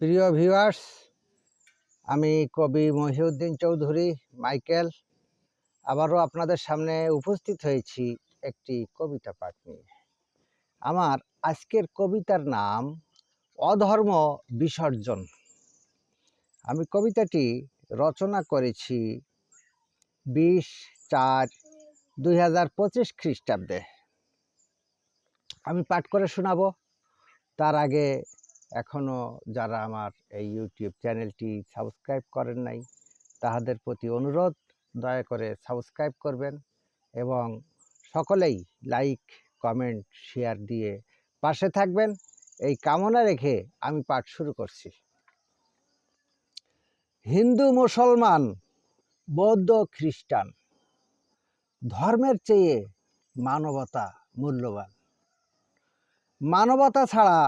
প্রিয় ভিউয়ার্স আমি কবি মহিউদ্দিন চৌধুরী, মাইকেল। আবারও আপনাদের সামনে উপস্থিত হয়েছি একটি কবিতা পাঠ নিয়ে। আমার আজকের কবিতার নাম, অধর্ম বিসর্জন। আমি কবিতাটি রচনা করেছি বিশ চার দুই হাজার পঁচিশ খ্রিস্টাব্দে। আমি পাঠ করে শোনাব। তার আগে এখনও যারা আমার এই ইউটিউব চ্যানেলটি সাবস্ক্রাইব করেন নাই, তাহাদের প্রতি অনুরোধ, দয়া করে সাবস্ক্রাইব করবেন এবং সকলেই লাইক কমেন্ট শেয়ার দিয়ে পাশে থাকবেন। এই কামনা রেখে আমি পাঠ শুরু করছি। হিন্দু মুসলমান, বৌদ্ধ খ্রিস্টান, ধর্মের চেয়ে মানবতা মূল্যবান। মানবতা ছাড়া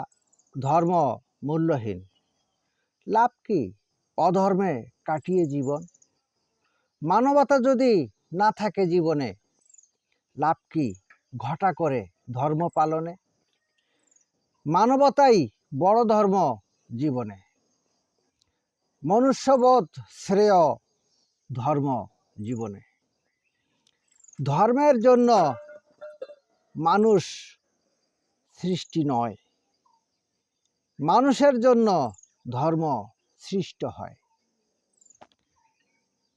ধর্ম মূল্যহীন। লাভ কি? অধর্মে কাটিয়ে জীবন। মানবতা যদি না থাকে জীবনে, লাভ কি ঘটা করে ধর্ম পালনে? মানবতাই বড় ধর্ম জীবনে। মনুষ্যবোধ শ্রেয় ধর্ম জীবনে। ধর্মের জন্য মানুষ সৃষ্টি নয়। মানুষের জন্য ধর্ম সৃষ্ট হয়।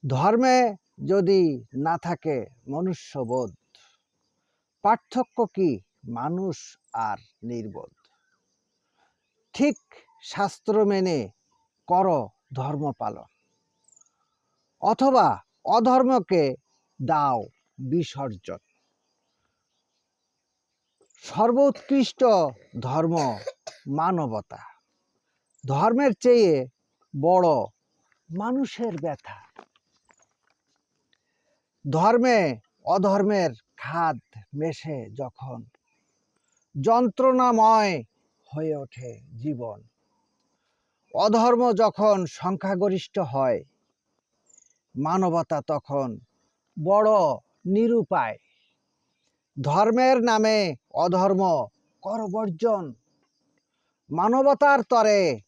ধর্মে যদি না থাকে মনুষ্যবোধ, পার্থক্য কি মানুষ আর নির্বোধ? ঠিক শাস্ত্র মেনে কর ধর্ম পালন, অথবা অধর্মকে দাও বিসর্জন। সর্বোৎকৃষ্ট ধর্ম মানবতা। ধর্মের চেয়ে বড় মানুষের ব্যথা। ধর্মে অধর্মের খাদ মেশে যখন, যন্ত্রণাময় হয়ে ওঠে জীবন। অধর্ম যখন সংখ্যাগরিষ্ঠ হয়, মানবতা তখন বড় নিরুপায় ধর্মের নামে অধর্ম, কর বর্জন, মানবতার তরে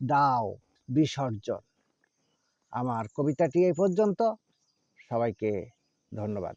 দাও বিসর্জন। আমার কবিতাটি এই পর্যন্ত। সবাইকে ধন্যবাদ।